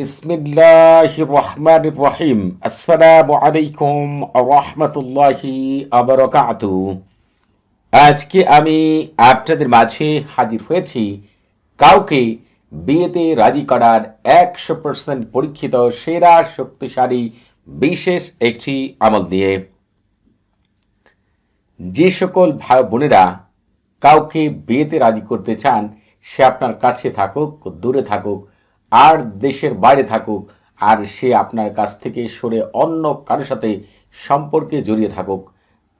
বিসমিল্লাহ রহমান রহিম আসসালামু আলাইকুম রহমতুল্লাহি আবরকাতু আজকে আমি আপনাদের মাঝে হাজির হয়েছি কাউকে বিয়েতে রাজি করার একশো পার্সেন্ট পরীক্ষিত, সেরা, শক্তিশালী, বিশেষ একটি আমল দিয়ে যে সকল ভাই বোনেরা কাউকে বিয়েতে রাজি করতে চান, সে আপনার কাছে থাকুক, দূরে থাকুক আর দেশের বাইরে থাকুক, আর সে আপনার কাছ থেকে সরে অন্য কারোর সাথে সম্পর্কে জড়িয়ে থাকুক,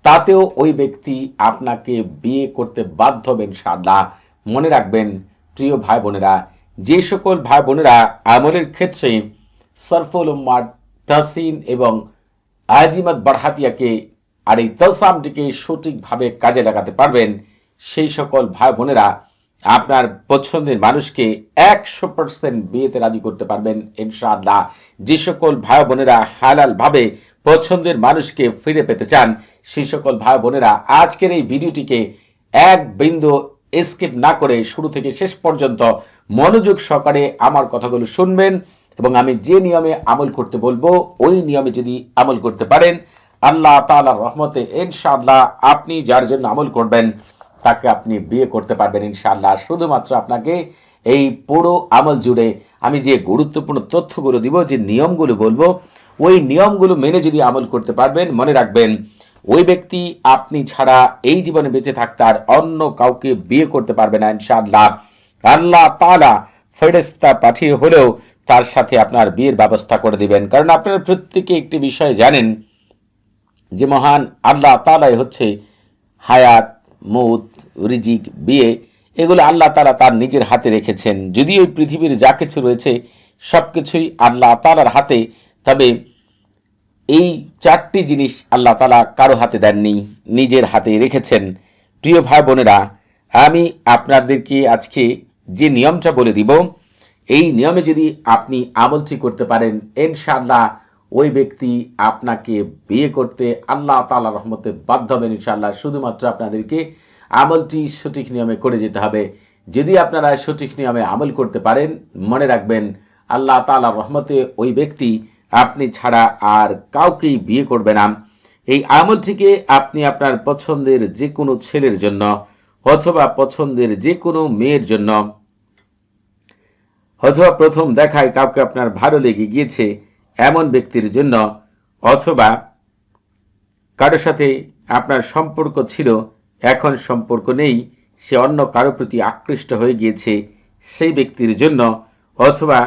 তাতেও ওই ব্যক্তি আপনাকে বিয়ে করতে বাধ্য হবেন সাদা মনে রাখবেন, প্রিয় ভাই বোনেরা, যে সকল ভাই বোনেরা আমলের ক্ষেত্রে সরফুল উম্মার তাহসিন এবং আজিমাত বারহাতিয়াকে আর এই তলসামটিকে সঠিকভাবে কাজে লাগাতে পারবেন, সেই সকল ভাই বোনেরা আপনার পছন্দের মানুষকে একশো পার্সেন্ট বিয়েতে রাজি করতে পারবেন, ইনশাআল্লাহ। যে সকল ভাই বোনেরা হালাল ভাবে পছন্দের মানুষকে ফিরে পেতে চান, সেই সকল ভাই বোনেরা আজকের এই ভিডিওটিকে এক বিন্দু স্কিপ না করে শুরু থেকে শেষ পর্যন্ত মনোযোগ সহকারে আমার কথাগুলো শুনবেন এবং আমি যে নিয়মে আমল করতে বলব, ওই নিয়মে যদি আমল করতে পারেন, আল্লাহ তাআলার রহমতে ইনশাআল্লাহ আপনি যার জন্য আমল করবেন তাকে আপনি বিয়ে করতে পারবেন ইনশাআল্লাহ। শুধুমাত্র আপনাকে এই পুরো আমল জুড়ে আমি যে গুরুত্বপূর্ণ তথ্যগুলো দিব, যে নিয়মগুলো বলব, ওই নিয়মগুলো মেনে যদি আমল করতে পারবেন, মনে রাখবেন, ওই ব্যক্তি আপনি ছাড়া এই জীবনে বেঁচে থাকতে আর অন্য কাউকে বিয়ে করতে পারবে না ইনশাআল্লাহ। আল্লাহ তাআলা ফেরেস্তা পাঠিয়ে হলেও তার সাথে আপনার বিয়ের ব্যবস্থা করে দিবেন। কারণ আপনারা প্রত্যেকে একটি বিষয় জানেন, যে মহান আল্লাহ তালাই হচ্ছে হায়াত মৌত, রিজিক, বিয়ে, এগুলো আল্লাহ তালা তার নিজের হাতে রেখেছেন। যদি ওই পৃথিবীর যা কিছু রয়েছে সব কিছুই আল্লাহ তালার হাতে, তবে এই চারটি জিনিস আল্লাহ তালা কারও হাতে দেননি, নিজের হাতে রেখেছেন। প্রিয় ভাই বোনেরা, আমি আপনাদেরকে আজকে যে নিয়মটা বলে দিব, এই নিয়মে যদি আপনি আমলটি করতে পারেন, ইনশাআল্লাহ ওই ব্যক্তি আপনাকে বিয়ে করতে আল্লাহ তাআলা রহমতে বাধ্য হবেন ইনশাআল্লাহ। শুধুমাত্র আপনাদেরকে আমলটি সঠিক নিয়মে করে যেতে হবে। যদি আপনারা সঠিক নিয়মে আমল করতে পারেন, মনে রাখবেন আল্লাহ তাআলা রহমতে ওই ব্যক্তি আপনি ছাড়া আর কাউকেই বিয়ে করবে না। এই আমলটিকে আপনি আপনার পছন্দের যে কোনো ছেলের জন্য অথবা পছন্দের যে কোনো মেয়ের জন্য। অথবা প্রথম দেখায় কাউকে আপনার ভালো লেগে গিয়েছে এমন ব্যক্তির জন্য অথবা কারোর সাথে আপনার সম্পর্ক ছিল, এখন সম্পর্ক নেই, সে অন্য কারও প্রতি আকৃষ্ট হয়ে গিয়েছে, সেই ব্যক্তির জন্য অথবা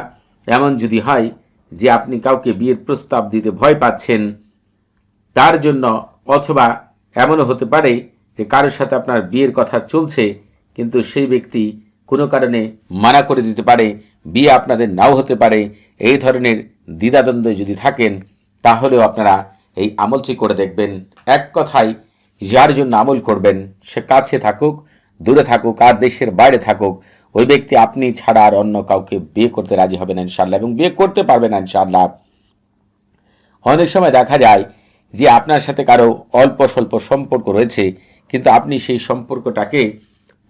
এমন যদি হয় যে আপনি কাউকে বিয়ের প্রস্তাব দিতে ভয় পাচ্ছেন, তার জন্য অথবা এমনও হতে পারে যে কারোর সাথে আপনার বিয়ের কথা চলছে, কিন্তু সেই ব্যক্তি কোনো কারণে মানা করে দিতে পারে, বিয়ে আপনাদের নাও হতে পারে, এই ধরনের দ্বিধাদ্বন্দ্বে যদি থাকেন, তাহলেও আপনারা এই আমলটি করে দেখবেন। এক কথায়, যার জন্য আমল করবেন, সে কাছে থাকুক, দূরে থাকুক, আর দেশের বাইরে থাকুক, ওই ব্যক্তি আপনি ছাড়া আর অন্য কাউকে বিয়ে করতে রাজি হবেন ইনশাল্লাহ এবং বিয়ে করতে পারবেন ইনশাল্লাহ অনেক সময় দেখা যায় যে আপনার সাথে কারও অল্প স্বল্প সম্পর্ক রয়েছে, কিন্তু আপনি সেই সম্পর্কটাকে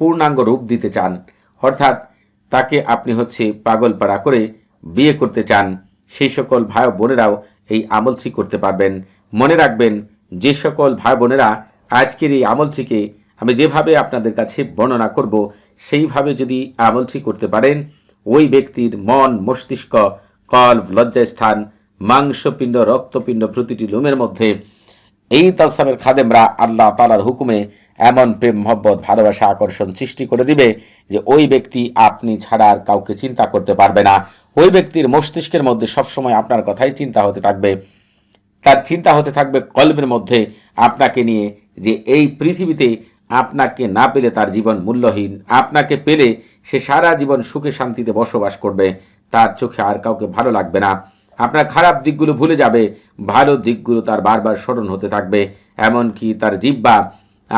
পূর্ণাঙ্গ রূপ দিতে চান। অর্থাৎ তাকে আপনি হচ্ছে পাগলপাড়া করে বিয়ে করতে চান, সেই সকল ভাই বোনেরাও এই আমলছি করতে পারবেন। মনে রাখবেন, যে সকল ভাই বোনেরা আজকের এই আমলটিকে আমি যেভাবে আপনাদের কাছে বর্ণনা করব, সেইভাবে যদি আমলটি করতে পারেন, ওই ব্যক্তির মন, মস্তিষ্ক কল্প লজ্জাস্থান, মাংসপিণ্ড, রক্তপিণ্ড প্রতিটি লোমের মধ্যে এই তালসামের খাদেমরা আল্লাহ তালার হুকুমে এমন প্রেম, মহব্বত, ভালোবাসা, আকর্ষণ সৃষ্টি করে দিবে যে ওই ব্যক্তি আপনি ছাড়া আর কাউকে চিন্তা করতে পারবে না। ওই ব্যক্তির মস্তিষ্কের মধ্যে সবসময় আপনার কথাই চিন্তা হতে থাকবে। তার চিন্তা হতে থাকবে কল্পের মধ্যে আপনাকে নিয়ে যে এই পৃথিবীতে আপনাকে না পেলে তার জীবন মূল্যহীন, আপনাকে পেলে সে সারা জীবন সুখে শান্তিতে বসবাস করবে। তার চোখে আর কাউকে ভালো লাগবে না। আপনার খারাপ দিকগুলো ভুলে যাবে, ভালো দিকগুলো তার বারবার স্মরণ হতে থাকবে। এমনকি তার জিব্বা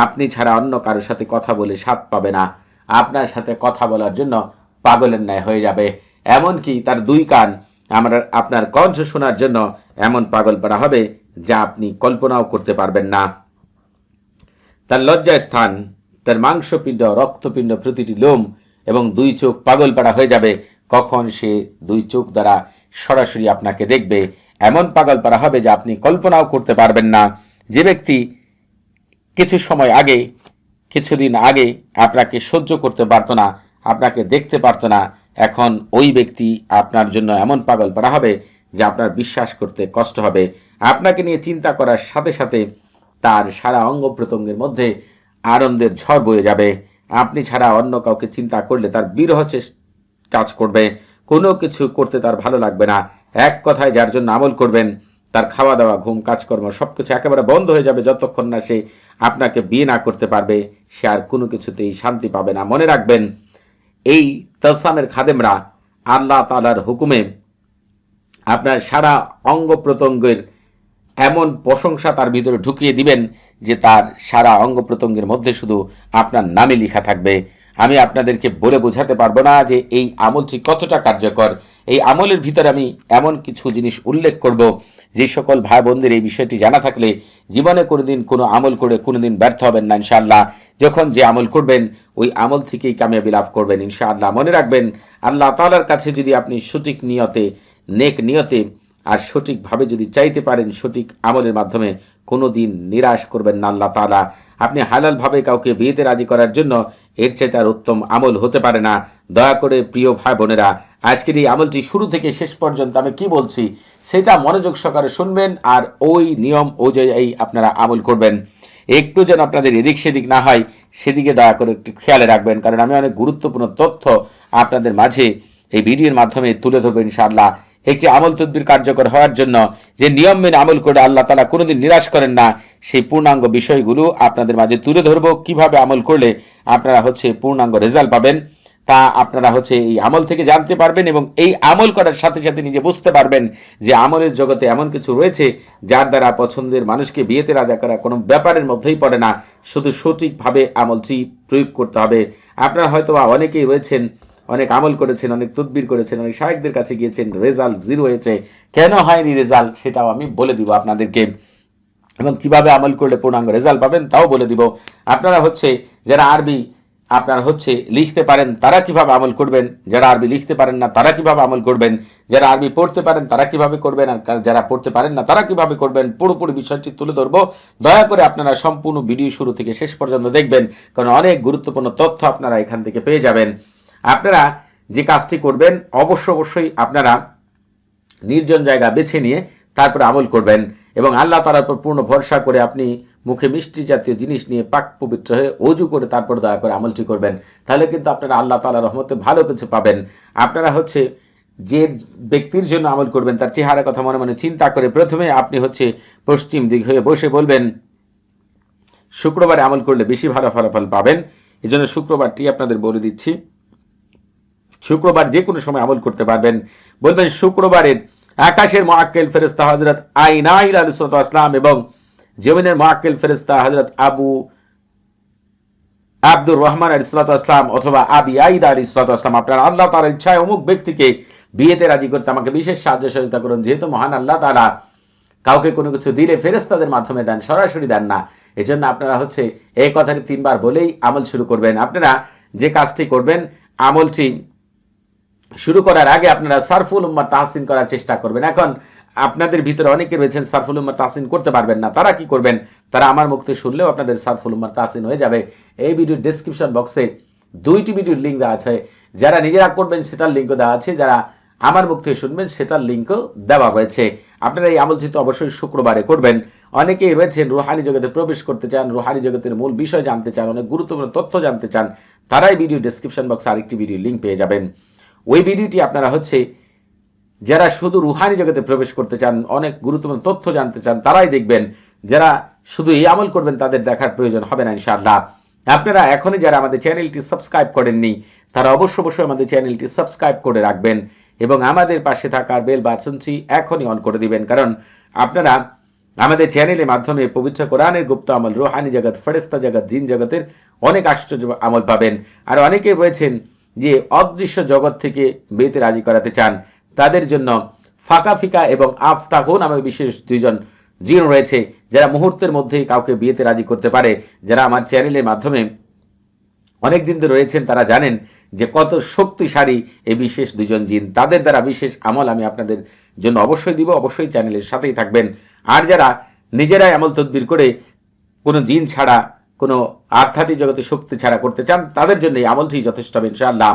আপনি ছাড়া অন্য কারোর সাথে কথা বলে স্বাদ পাবে না। আপনার সাথে কথা বলার জন্য পাগলের ন্যায় হয়ে যাবে। এমনকি তার দুই কান আমরা আপনার কণ্ঠ শোনার জন্য এমন পাগল পাড়া হবে যা আপনি কল্পনাও করতে পারবেন না। তার লজ্জা স্থান, তার মাংসপিণ্ড, রক্তপিণ্ড প্রতিটি লোম এবং দুই চোখ পাগল পাড়া হয়ে যাবে। কখন সে দুই চোখ দ্বারা সরাসরি আপনাকে দেখবে। এমন পাগল পারা হবে যে আপনি কল্পনাও করতে পারবেন না। যে ব্যক্তি কিছু সময় আগে কিছুদিন আগে আপনাকে সহ্য করতে পারতো না, আপনাকে দেখতে পারতো না। এখন ওই ব্যক্তি আপনার জন্য এমন পাগল পারা হবে যে আপনার বিশ্বাস করতে কষ্ট হবে। আপনাকে নিয়ে চিন্তা করার সাথে সাথে তার সারা অঙ্গ প্রত্যঙ্গের মধ্যে আনন্দের ঝড় বয়ে যাবে। আপনি ছাড়া অন্য কাউকে চিন্তা করলে তার বিরহ কাজ করবে। কোনো কিছু করতে তার ভালো লাগবে না। এক কথায় যার জন্য আমল করবেন তার খাওয়া দাওয়া ঘুম, কাজকর্ম সব কিছু একেবারে বন্ধ হয়ে যাবে যতক্ষণ না সে আপনাকে বিয়ে না করতে পারবে। সে আর কোনো কিছুতেই শান্তি পাবে না। মনে রাখবেন, এই তসামের খাদেমরা আল্লাহ তালার হুকুমে আপনার সারা অঙ্গ প্রত্যঙ্গের এমন প্রশংসা তার ভিতরে ঢুকিয়ে দিবেন যে তার সারা অঙ্গ প্রত্যঙ্গের মধ্যে শুধু আপনার নামে লেখা থাকবে। আমি আপনাদেরকে বলে বোঝাতে পারব না যে এই আমলটি কতটা কার্যকর। এই আমলের ভিতরে আমি এমন কিছু জিনিস উল্লেখ করব, যে সকল ভাই বোনদের এই বিষয়টি জানা থাকলে জীবনে কোনোদিন কোনো আমল করে কোনোদিন ব্যর্থ হবেন না ইনশাআল্লাহ। যখন যে আমল করবেন, ওই আমল থেকেই কামিয়াবি লাভ করবেন ইনশাআল্লাহ। মনে রাখবেন, আল্লাহ তাআলার কাছে যদি আপনি সঠিক নিয়তে, নেক নিয়তে আর সঠিকভাবে যদি চাইতে পারেন, সঠিক আমলের মাধ্যমে কোনো দিন নিরাশ করবেন না আল্লাহ তালা আপনি হালালভাবে কাউকে বিয়েতে রাজি করার জন্য এর চেয়ে তার উত্তম আমল হতে পারে না। দয়া করে প্রিয় ভাই বোনেরা, আজকের এই আমলটি শুরু থেকে শেষ পর্যন্ত আমি কি বলছি, সেটা মনোযোগ সহকারে শুনবেন আর ওই নিয়ম অনুযায়ী আপনারা আমল করবেন। একটু যেন আপনাদের এদিক সেদিক না হয়, সেদিকে দয়া করে একটু খেয়ালে রাখবেন, কারণ আমি অনেক গুরুত্বপূর্ণ তথ্য আপনাদের মাঝে এই ভিডিওর মাধ্যমে তুলে ধরবো ইনশাআল্লাহ। একটি আমল তদ্বির কার্যকর হওয়ার জন্য যে নিয়ম মেনে আমল করে আল্লাহ তালা কোনোদিন নিরাশ করেন না, সেই পূর্ণাঙ্গ বিষয়গুলো আপনাদের মাঝে তুলে ধরবো। কীভাবে আমল করলে আপনারা হচ্ছে পূর্ণাঙ্গ রেজাল্ট পাবেন, তা আপনারা হচ্ছে এই আমল থেকে জানতে পারবেন এবং এই আমল করার সাথে সাথে নিজে বুঝতে পারবেন যে আমলের জগতে এমন কিছু রয়েছে যার দ্বারা পছন্দের মানুষকে বিয়েতে রাজা করা কোনো ব্যাপারের মধ্যেই পড়ে না। শুধু সঠিকভাবে আমলটি প্রয়োগ করতে হবে। আপনারা হয়তো অনেকেই রয়েছেন অনেক আমল করেছেন, অনেক তদবির করেছেন, অনেক শাহেকদের কাছে গিয়েছেন, রেজাল্ট জিরো হয়েছে। কেন হয়নি রেজাল্ট? সেটাও আমি বলে দিব আপনাদেরকে। এবং কীভাবে আমল করলে পূর্ণাঙ্গ রেজাল্ট পাবেন, তাও বলে দিব। আপনারা হচ্ছে, যারা আরবি আপনার হচ্ছে লিখতে পারেন, তারা কীভাবে আমল করবেন? যারা আরবি লিখতে পারেন না, তারা কীভাবে আমল করবেন? যারা আরবি পড়তে পারেন, তারা কীভাবে করবেন? আর যারা পড়তে পারেন না, তারা কীভাবে করবেন? পুরোপুরি বিষয়টি তুলে ধরবো। দয়া করে আপনারা সম্পূর্ণ ভিডিও শুরু থেকে শেষ পর্যন্ত দেখবেন, কারণ অনেক গুরুত্বপূর্ণ তথ্য আপনারা এখান থেকে পেয়ে যাবেন। আপনারা যে কাজটি করবেন, অবশ্য অবশ্যই আপনারা নির্জন জায়গা বেছে নিয়ে তারপরে আমল করবেন এবং আল্লাহ তালার উপর পূর্ণ ভরসা করে আপনি মুখে মিষ্টি জাতীয় জিনিস নিয়ে পাক পবিত্র হয়ে অজু করে তারপর দয়া করে আমলটি করবেন। তাহলে কিন্তু আপনারা আল্লাহ তালার রহমতে ভালো কিছু পাবেন। আপনারা হচ্ছে যে ব্যক্তির জন্য আমল করবেন, তার চেহারা কথা মনে মনে চিন্তা করে প্রথমে আপনি হচ্ছে পশ্চিম দিক হয়ে বসে বলবেন, শুক্রবারে আমল করলে বেশি ভালো ফলাফল পাবেন। এই জন্য শুক্রবারটি আপনাদের বলে দিচ্ছি। শুক্রবার যে কোনো সময় আমল করতে পারবেন। বলবেন, শুক্রবারের আকাশের মহাক্কেল ফেরেস্তা হজরত আইনাইল আলসালাম এবং জমিনের মহাক্কেল ফেরেস্তা হজরত আবু আব্দুর রহমান আলিসালাম অথবা আবি আইদ আলী সালাম, আপনার আল্লাহ তালার ইচ্ছায় অমুক ব্যক্তিকে বিয়েতে রাজি করতে আমাকে বিশেষ সাহায্য সহযোগিতা করুন। যেহেতু মহান আল্লাহ তালা কাউকে কোনো কিছু দিলে ফেরেস্তাদের মাধ্যমে দেন, সরাসরি দেন না। এই জন্য আপনারা হচ্ছে এই কথাটি তিনবার বলেই আমল শুরু করবেন। আপনারা যে কাজটি করবেন, আমলটি শুরু করার আগে আপনারা সারফুল উম্মার তাহসিন করার চেষ্টা করবেন। এখন আপনাদের ভিতরে অনেকে রয়েছেন সারফুল উম্মার তাহসিন করতে পারবেন না। তারা কি করবেন? তারা আমার মুক্তি শুনলেও আপনাদের সারফুল উম্মার তাহসিন হয়ে যাবে। এই ভিডিওর ডেসক্রিপশন বক্সে দুইটি ভিডিওর লিঙ্ক দেওয়া আছে। যারা নিজেরা করবেন, সেটার লিঙ্কও দেওয়া আছে। যারা আমার মুখ থেকে শুনবেন, সেটার লিঙ্কও দেওয়া হয়েছে। আপনারা এই আমল যেহেতু অবশ্যই শুক্রবারে করবেন। অনেকেই রয়েছেন রুহানি জগতে প্রবেশ করতে চান, রুহানি জগতের মূল বিষয় জানতে চান, অনেক গুরুত্বপূর্ণ তথ্য জানতে চান, তারাই ভিডিও ডেসক্রিপশন বক্সে আরেকটি ভিডিও লিঙ্ক পেয়ে যাবেন। ওই ভিডিওটি আপনারা হচ্ছে যারা শুধু রুহানি জগতে প্রবেশ করতে চান, অনেক গুরুত্বপূর্ণ তথ্য জানতে চান, তারাই দেখবেন যারা শুধু এই আমল করবেন তাদের দেখার প্রয়োজন হবে না ইনশাআল্লাহ। আপনারা এখনই যারা আমাদের চ্যানেলটি সাবস্ক্রাইব করেননি, তারা অবশ্য অবশ্যই আমাদের চ্যানেলটি সাবস্ক্রাইব করে রাখবেন এবং আমাদের পাশে থাকার বেল বাটনটি এখনই অন করে দিবেন। কারণ আপনারা আমাদের চ্যানেলের মাধ্যমে পবিত্র কোরআনের গুপ্ত আমল, রোহানি জগৎ ফেরেস্তা জগৎ, জিন জগতের অনেক আশ্চর্য আমল পাবেন। আর অনেকে রয়েছেন যে অদৃশ্য জগৎ থেকে বেতে রাজি করাতে চান। তাদের জন্য ফাঁকা ফিকা এবং আফতাহ নামে বিশেষ দুইজন জিন রয়েছে, যারা মুহূর্তের মধ্যেই কাউকে বিয়েতে রাজি করতে পারে। যারা আমার চ্যানেলের মাধ্যমে অনেক দিন ধরে রয়েছেন, তারা জানেন যে কত শক্তিশালী এই বিশেষ দুজন জিন। তাদের দ্বারা বিশেষ আমল আমি আপনাদের জন্য অবশ্যই দিব, অবশ্যই চ্যানেলের সাথেই থাকবেন। আর যারা নিজেরাই আমল তদবির করে কোনো জিন ছাড়া কোনো আধ্যাত্মিক জগতে শক্তি ছাড়া করতে চান, তাদের জন্য এই আমলটি যথেষ্ট হবে ইনশাআল্লাহ।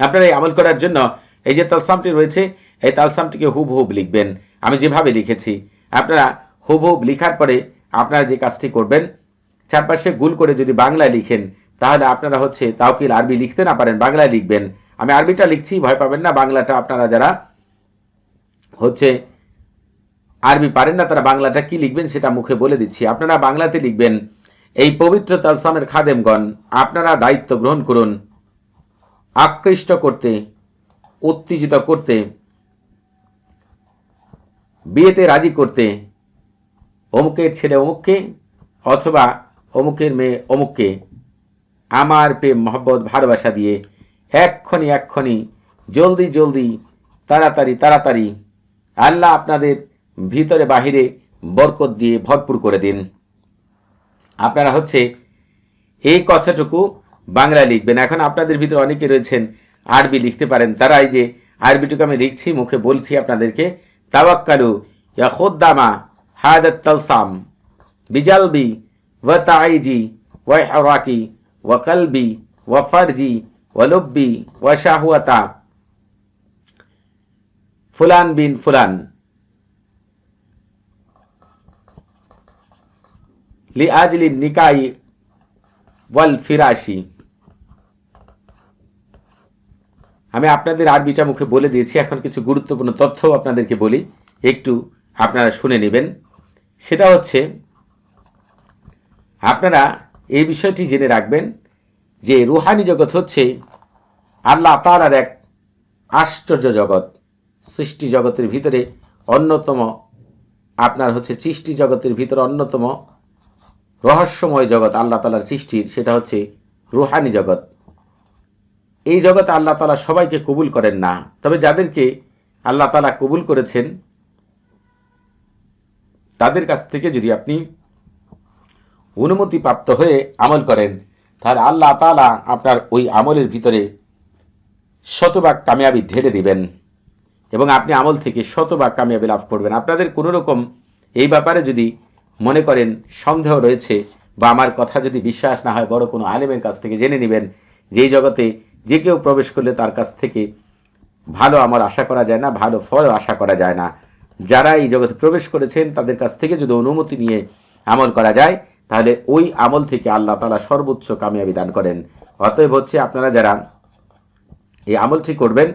আপনারা এই আমল করার জন্য এই যে তালসামটি রয়েছে, এই তালসামটিকে হুবহুব লিখবেন। আমি যেভাবে লিখেছি, আপনারা হুবহুব লিখার পরে আপনারা যে কাজটি করবেন, চারপাশে গুল করে যদি বাংলায় লিখেন, তাহলে আপনারা হচ্ছে তাওকিল আরবি লিখতে না পারেন, বাংলায় লিখবেন। আমি আরবিটা লিখছি, ভয় পাবেন না, বাংলাটা আপনারা যারা হচ্ছে আরবি পারেন না, তারা বাংলাটা কি লিখবেন সেটা মুখে বলে দিচ্ছি। আপনারা বাংলাতে লিখবেন এই পবিত্র তালসামের খাদেমগণ আপনারা দায়িত্ব গ্রহণ করুন, আকৃষ্ট করতে, উত্তেজিত করতে, বিয়েতে রাজি করতে অমুকের ছেলে অমুককে অথবা অমুকের মেয়ে অমুককে। আমার প্রেম, মহব্বত, ভালোবাসা দিয়ে এক্ষণি এক্ষণি জলদি জলদি, তাড়াতাড়ি তাড়াতাড়ি আল্লাহ আপনাদের ভিতরে বাহিরে বরকত দিয়ে ভরপুর করে দিন। আপনারা হচ্ছে এই কথাটুকু বাংলা লিখবেন। এখন আপনাদের ভিতরে অনেকে রয়েছেন, আরবি লিখতে পারেন। তারা এই যে আরবিটুকু আমি লিখছি, মুখে বলছি আপনাদেরকে, তাওয়াক্কালু ইয়া খুদ্দামা হাদাত তালসাম বিজালবি ওয়া তাইজি ওয়া হরাকি ওয়া কলবি ওয়া ফারজি ওয়া লুব্বি ওয়া শাহওয়াতা। ফুলান বিন ফুলান। লিআজলি নিকাই ওয়াল ফিরাশি। আমি আপনাদের আরবিটা মুখে বলে দিয়েছি, এখন কিছু গুরুত্বপূর্ণ তথ্য আপনাদেরকে বলি, একটু আপনারা শুনে নেবেন। সেটা হচ্ছে, আপনারা এই বিষয়টি জেনে রাখবেন যে রুহানি জগৎ হচ্ছে আল্লাহ তালার এক আশ্চর্য জগৎ। সৃষ্টি জগতের ভিতরে অন্যতম, আপনার হচ্ছে সৃষ্টি জগতের ভিতরে অন্যতম রহস্যময় জগৎ আল্লাহ তালার সৃষ্টির, সেটা হচ্ছে রুহানি জগৎ। এই জগতে আল্লাহ তালা সবাইকে কবুল করেন না। তবে যাদেরকে আল্লাহ তালা কবুল করেছেন, তাদের কাছ থেকে যদি আপনি অনুমতি প্রাপ্ত হয়ে আমল করেন, তাহলে আল্লাহ তালা আপনার ওই আমলের ভিতরে শতভাগ কামিয়াবি ঢেলে দিবেন এবং আপনি আমল থেকে শতভাগ কামিয়াবি লাভ করবেন। আপনাদের কোনো রকম এই ব্যাপারে যদি মনে করেন সন্দেহ রয়েছে বা আমার কথা যদি বিশ্বাস না হয়, বড় কোনো আলেমের কাছ থেকে জেনে নেবেন যেই জগতে যে কেউ প্রবেশ করলে তার কাছ থেকে ভালো আমার আশা করা যায় না, ভালো ফল আশা করা যায় না। যারা এই জগতে প্রবেশ করেছেন, তাদের কাছ থেকে যদি অনুমতি নিয়ে আমল করা যায়, তাহলে ওই আমল থেকে আল্লাহ তালা সর্বোচ্চ কামিয়াবি দান করেন। অতএব হচ্ছে আপনারা যারা এই আমলটি করবেন,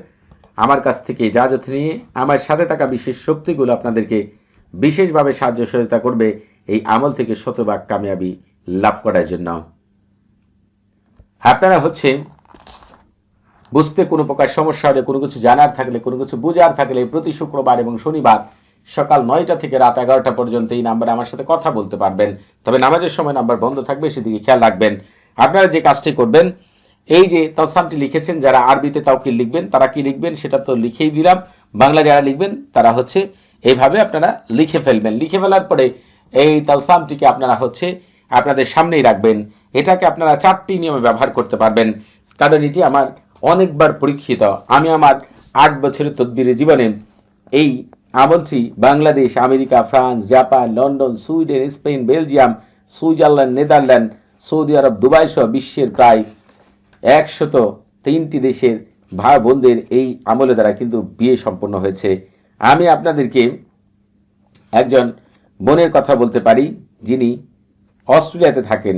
আমার কাছ থেকে ইজাজত নিয়ে, আমার সাথে থাকা বিশেষ শক্তিগুলো আপনাদেরকে বিশেষভাবে সাহায্য সহযোগিতা করবে। এই আমল থেকে শতভাগ কামিয়াবি লাভ করার জন্য। আপনারা হচ্ছে বুঝতে কোনো প্রকার সমস্যা হলে, কোনো কিছু জানার থাকলে, কোনো কিছু বুঝার থাকলে প্রতি শুক্রবার এবং শনিবার সকাল নয়টা থেকে রাত এগারোটা পর্যন্ত এই নাম্বারে আমার সাথে কথা বলতে পারবেন। তবে নামাজের সময় নাম্বার বন্ধ থাকবে, সেদিকে খেয়াল রাখবেন। আপনারা যে কাজটি করবেন, এই যে তলসামটি লিখেছেন, যারা আরবিতে তাওকিল লিখবেন, তারা কি লিখবেন সেটা তো লিখেই দিলাম। বাংলা যারা লিখবেন, তারা হচ্ছে এইভাবে আপনারা লিখে ফেলবেন। লিখে ফেলার পরে এই তালসামটিকে আপনারা হচ্ছে আপনাদের সামনেই রাখবেন। এটাকে আপনারা চারটি নিয়মে ব্যবহার করতে পারবেন। কারণ এটি আমার অনেকবার পরীক্ষিত। আমি আমার আট বছরের তদবিরের জীবনে এই আমলটি Bangladesh, America, France, Japan, London, Sweden, Spain, Belgium, Switzerland, Netherland, Saudi Arab, Dubai সহ বিশ্বের প্রায় একশত তিনটি দেশের ভাই বোনদের এই আমলের দ্বারা কিন্তু বিয়ে সম্পন্ন হয়েছে। আমি আপনাদেরকে একজন বোনের কথা বলতে পারি, যিনি অস্ট্রেলিয়াতে থাকেন।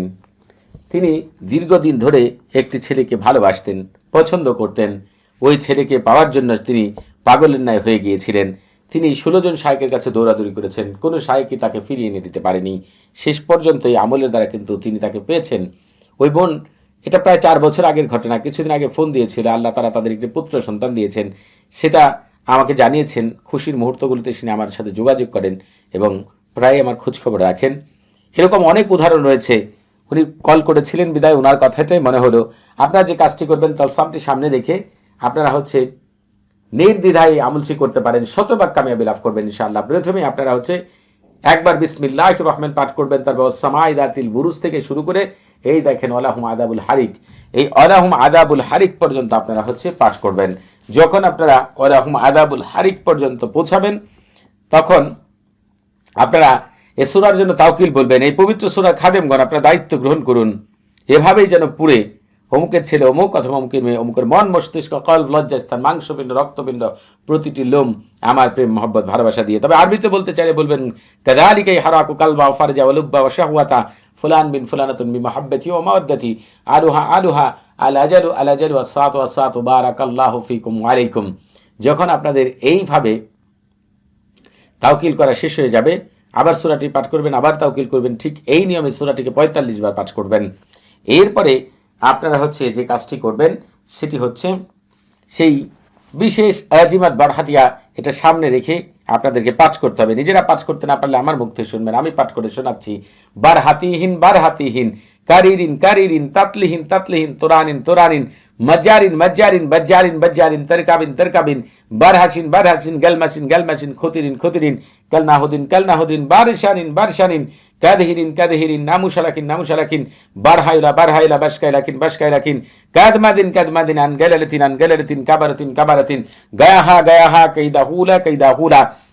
তিনি দীর্ঘদিন ধরে একটি ছেলেকে ভালোবাসতেন, পছন্দ করতেন। ওই ছেলেকে পাওয়ার জন্য তিনি পাগলের ন্যায় হয়ে গিয়েছিলেন। তিনি ষোলো জন শায়কের কাছে দৌড়াদৌড়ি করেছেন। কোনো শায়কই তাকে ফিরিয়ে এনে দিতে পারেনি। শেষ পর্যন্ত এই আমলের দ্বারা কিন্তু তিনি তাকে পেয়েছেন। ওই বোন, এটা প্রায় চার বছর আগের ঘটনা। কিছুদিন আগে ফোন দিয়েছিল, আল্লাহ তারা তাদের একটি পুত্র সন্তান দিয়েছেন। সেটা আমাকে জানিয়েছেন। খুশির মুহূর্তগুলিতে তিনি আমার সাথে যোগাযোগ করেন এবং প্রায় আমার খোঁজখবর রাখেন। এরকম অনেক উদাহরণ রয়েছে। উনি কল করেছিলেন বিদায় ওনার কথাটাই মনে হলো। আপনারা যে কাজটি করবেন, তালসামটি সামনে রেখে আপনারা হচ্ছে নির্দ্বিধায় আমলসি করতে পারেন, শতভাগ কামিয়াবি লাভ করবেন ইনশাআল্লাহ। প্রথমে আপনারা হচ্ছে একবার বিসমিল্লাহ রহমান পাঠ করবেন, তারপর সামাই দাতিল বুরুজ থেকে শুরু করে এই দেখেন অলাহুম আদাবুল হারিক। এই অলাহুম আদাবুল হারিক পর্যন্ত আপনারা হচ্ছে পাঠ করবেন। যখন আপনারা অলাহুম আদাবুল হারিক পর্যন্ত পৌঁছাবেন, তখন আপনারা এ সুরার জন্য তাওকিল বলবেন, এই পবিত্র সুরা খাদেমগণ আপনারা দায়িত্ব গ্রহণ করুন। এভাবেই যেন পুরে অমুকের ছেলে অমুক অথবা অমুকের মেয়ে, অমুকের মন, মস্তিষ্ক কল লজ্জাস্থান, মাংসপিণ্ড, রক্তপিণ্ড, প্রতিটি লোম আমার প্রেম, মহব্বত, ভালোবাসা দিয়ে। তবে আরবিতে বলতে চাইলে বলবেন কাদালিকাই হারাকু কালবা ফারজা ওয়ালুব্বা ওয়া শাহওয়াতা, ফুলান বিন ফুলানাতুন বি মাহাব্বতি ওয়া মাওয়াদ্দাতি, আলুহা আলুহা আল আজালু আল আজালু আসাতু আসাতু বারাকাল্লাহু ফিকুম আলাইকুম। যখন আপনাদের এইভাবে তাওকিল করা শেষ হয়ে যাবে। আবার সূরাটি পাঠ করবেন, আবার তাওকিল করবেন, ঠিক এই নিয়মে সূরাটিকে পঁয়তাল্লিশ বার পাঠ করবেন। এরপরে আপনারা হচ্ছে যে কাজটি করবেন, সেটি হচ্ছে সেই বিশেষ আজিমাত বারহাতিয়া, এটা সামনে রেখে আপনাদেরকে পাঠ করতে হবে। নিজেরা পাঠ করতে না পারলে আমার মুখ থেকে শুনবেন, আমি পাঠ করে শোনাচ্ছি। বারহাতিহীন বারহাতিহীন, কারিরিন কারিরিন, তাতলিহীন তাতলিহীন, তোরানিন তোরানিন মজ্জারিন মজ্জারিন বজ্জারিন বজ্জারিন তরকাবিন তরকাবিন বারহাসিন বারহাসিন গলমাসিন গলমাসিন খতিরিন খতিরিন কালনাহুদিন কালনাহুদিন বারিশানিন বারিশানিন কাদহিরিন কাদহিরিন নামুশালাকিন নামুশালাকিন বারহাইলা বারহাইলা বাসকাইলাকিন বাসকাইলাকিন কাদমাদিন কাদমাদিন আন গেলালতিন আন গেলালতিন কাবারাতিন কাবারাতিন গায়াহা গায়াহা কাইদা হুলা কাইদা হুলা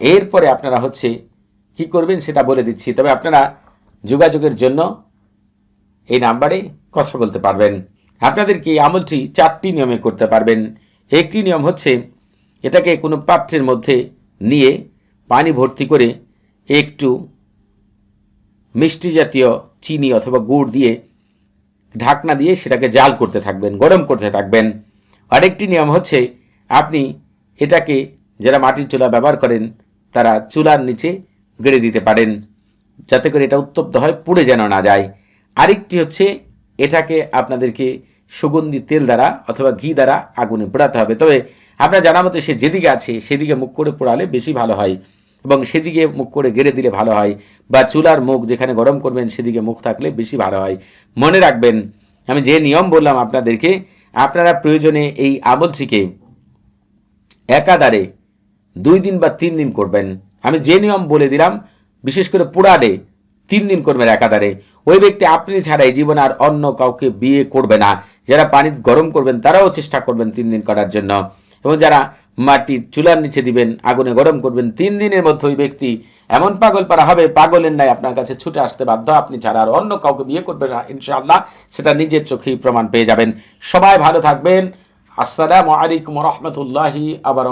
এরপরে আপনারা হচ্ছে কি করবেন সেটা বলে দিচ্ছি। তবে আপনারা যোগাযোগের জন্য এই নাম্বারে কথা বলতে পারবেন। আপনাদেরকে এই আমলটি চারটি নিয়মে করতে পারবেন। একটি নিয়ম হচ্ছে, এটাকে কোনো পাত্রের মধ্যে নিয়ে পানি ভর্তি করে একটু মিষ্টি জাতীয় চিনি অথবা গুড় দিয়ে ঢাকনা দিয়ে সেটাকে জাল করতে থাকবেন, গরম করতে থাকবেন। আরেকটি নিয়ম হচ্ছে, আপনি এটাকে যারা মাটির চুলা ব্যবহার করেন তারা চুলার নিচে গেড়ে দিতে পারেন, যাতে করে এটা উত্তপ্ত হয়, পুড়ে যেন না যায়। আরেকটি হচ্ছে, এটাকে আপনাদেরকে সুগন্ধি তেল দ্বারা অথবা ঘি দ্বারা আগুনে পোড়াতে হবে। তবে আপনার জানা মতো সে যেদিকে আছে, সেদিকে মুখ করে পোড়ালে বেশি ভালো হয় এবং সেদিকে মুখ করে গেড়ে দিলে ভালো হয় বা চুলার মুখ যেখানে গরম করবেন, সেদিকে মুখ থাকলে বেশি ভালো হয়। মনে রাখবেন, আমি যে নিয়ম বললাম আপনাদেরকে, আপনারা প্রয়োজনে এই আমলটিকে একাধারে দুই দিন বা তিন দিন করবেন। আমি যে নিয়ম বলে দিলাম, বিশেষ করে পুরাডে তিন দিন করবেন একাধারে। ওই ব্যক্তি আপনি ছাড়াই জীবন আর অন্য কাউকে বিয়ে করবে না। যারা পানি গরম করবেন, তারাও চেষ্টা করবেন তিন দিন করার জন্য। এবং যারা মাটির চুলার নিচে দিবেন, আগুনে গরম করবেন, তিন দিনের মধ্যে ওই ব্যক্তি এমন পাগল পারা হবে, পাগলের নাই আপনার কাছে ছুটে আসতে বাধ্য। আপনি ছাড়া আর অন্য কাউকে বিয়ে করবেন না, ইনশাআল্লাহ। সেটা নিজের চোখেই প্রমাণ পেয়ে যাবেন। সবাই ভালো থাকবেন। আসসালামু আলাইকুম রহমতুল্লাহি আবার